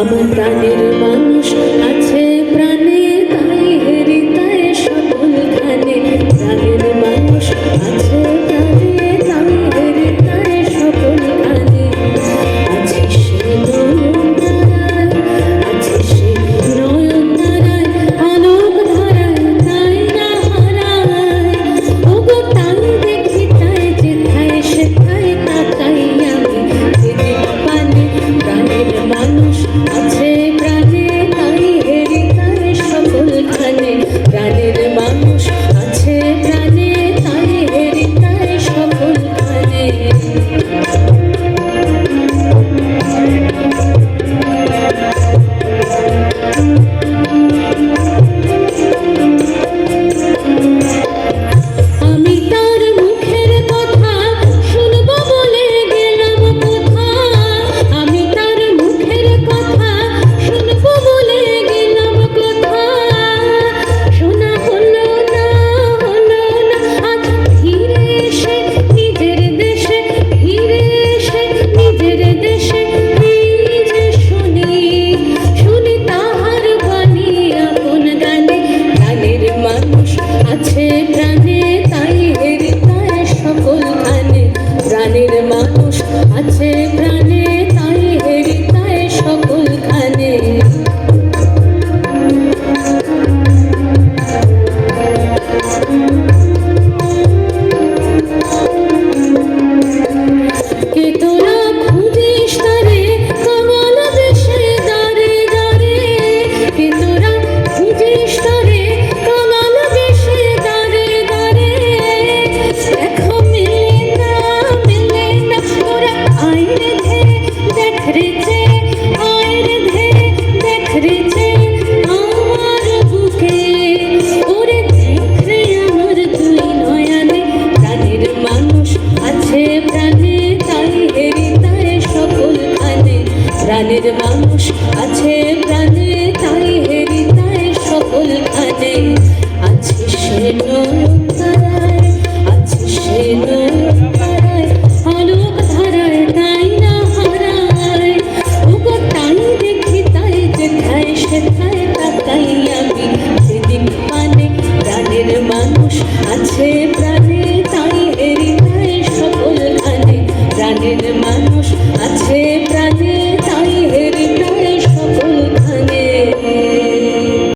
আমার প্রাণের মানুষ আছে। প্রাণের মানুষ আছে প্রাণের মানুষ আছে প্রাণের